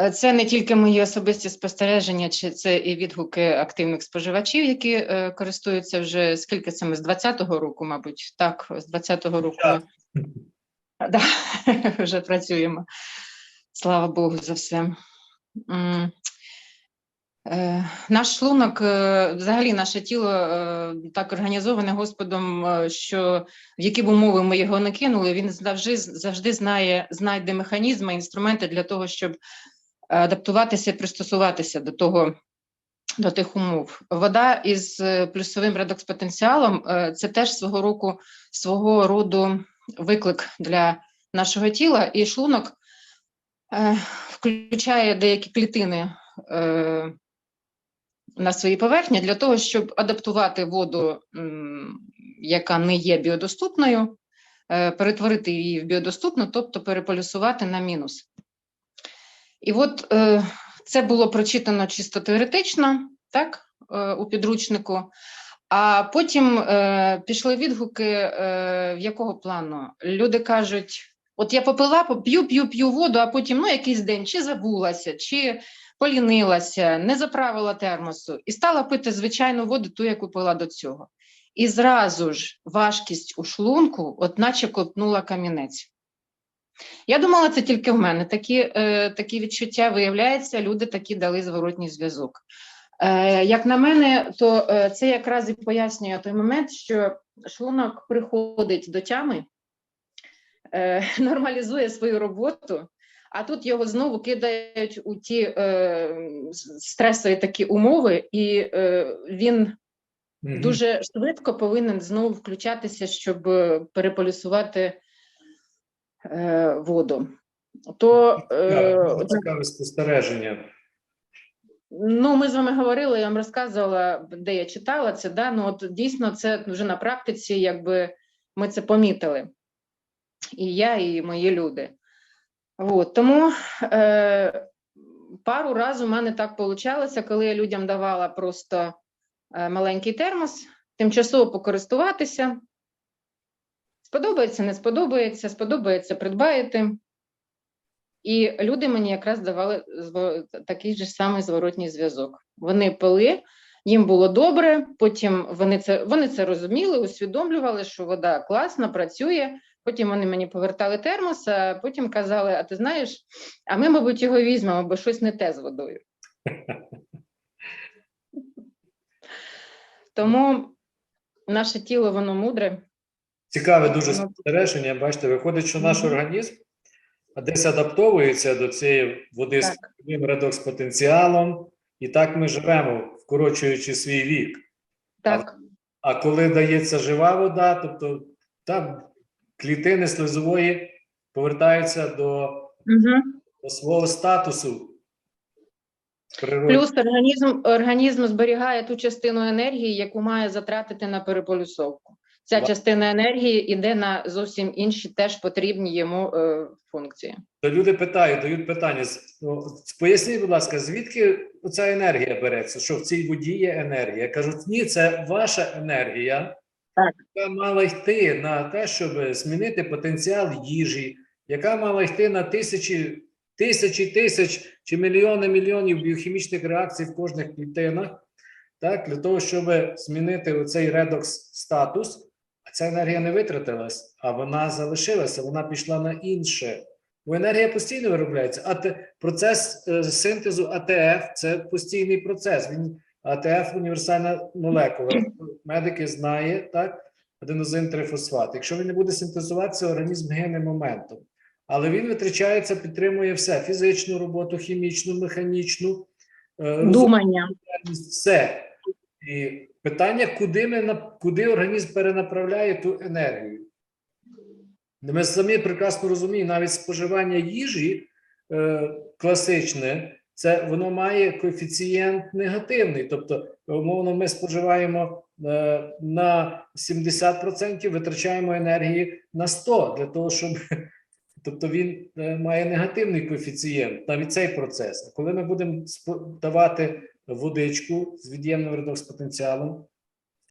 Е, Це не тільки мої особисті спостереження, чи це і відгуки активних споживачів, які е, користуються вже скільки це ми з 20-го року, мабуть, так, з 20-го року да, вже працюємо. Слава Богу за все. Е, Наш шлунок, е, взагалі наше тіло так організоване Господом, що в які б умови ми його не кинули, він завжди, завжди знає, знайде механізми, інструменти для того, щоб адаптуватися пристосуватися до того, до тих умов. Вода із е, плюсовим редокс-потенціалом е, це теж свого року, свого роду виклик для нашого тіла, і шлунок е, включає деякі клітини на своїй поверхні для того, щоб адаптувати воду, яка не є біодоступною, перетворити її в біодоступну, тобто переполюсувати на мінус. І от е, це було прочитано чисто теоретично, так, е, у підручнику. А потім е, пішли відгуки, е, в якого плану? Люди кажуть: от я попила, п'ю, п'ю, п'ю воду, а потім ну, якийсь день чи забулася, чи полінилася, не заправила термосу і стала пити звичайну воду, ту, яку пила до цього. І зразу ж важкість у шлунку, от наче копнула камінець. Я думала, це тільки в мене такі, е, такі відчуття виявляється, люди такі дали зворотній зв'язок. Е, як на мене, то е, це якраз і пояснює той момент, що шлунок приходить до тями, е, нормалізує свою роботу, а тут його знову кидають у ті е, стресові такі умови, і е, він дуже швидко повинен знову включатися, щоб е, переполюсувати воду. То е, Цікаве, цікаве спостереження. Ну, ми з вами говорили, я вам розказувала, де я читала це. Да? Ну, от дійсно, це вже на практиці, якби ми це помітили. І я, і мої люди. От, тому е, пару разів у мене так вийшло, коли я людям давала просто е, маленький термос, тимчасово покористуватися. Сподобається, не сподобається, сподобається, придбаєте. І люди мені якраз давали такий же самий зворотній зв'язок. Вони пили, їм було добре, потім вони це, вони це розуміли, усвідомлювали, що вода класно, працює. Потім вони мені повертали термос, а потім казали: А ти знаєш, а ми, мабуть, його візьмемо, бо щось не те з водою. Тому наше тіло, воно мудре. Цікаве дуже Ну, спостереження. Бачите, виходить, що наш організм десь адаптовується до цієї води з Так. редокс-потенціалом, і так ми живемо, вкорочуючи свій вік. Так, А коли дається жива вода, тобто там клітини слизової повертаються до, угу. до свого статусу. природи. Плюс організм, організм зберігає ту частину енергії, яку має затратити на переполюсовку. Ця частина енергії йде на зовсім інші теж потрібні йому е, функції. То люди питають, дають питання: ну, поясніть, будь ласка, звідки ця енергія береться? Що в цій воді є енергія? Кажуть, ні, це ваша енергія, Так. яка мала йти на те, щоб змінити потенціал їжі, яка мала йти на тисячі, тисячі тисяч чи мільйони мільйонів біохімічних реакцій в кожних клітинах, так, для того, щоб змінити оцей редокс статус. А ця енергія не витратилась, а вона залишилася, вона пішла на інше. Бо енергія постійно виробляється. А те- процес е, синтезу АТФ це постійний процес. Він АТФ універсальна молекула. Медики знають, так, аденозин трифосфат. Якщо він не буде синтезуватися, організм гине моментом. Але він витрачається, підтримує все: фізичну роботу, хімічну, механічну, е, Думання. все. І питання, куди ми куди організм перенаправляє ту енергію. Ми самі прекрасно розуміємо, навіть споживання їжі е, класичне, це воно має коефіцієнт негативний. Тобто, умовно, ми споживаємо е, на 70%, витрачаємо енергії на 100 для того, щоб Тобто він е, має негативний коефіцієнт, навіть цей процес. А коли ми будемо давати водичку з від'ємним потенціалом,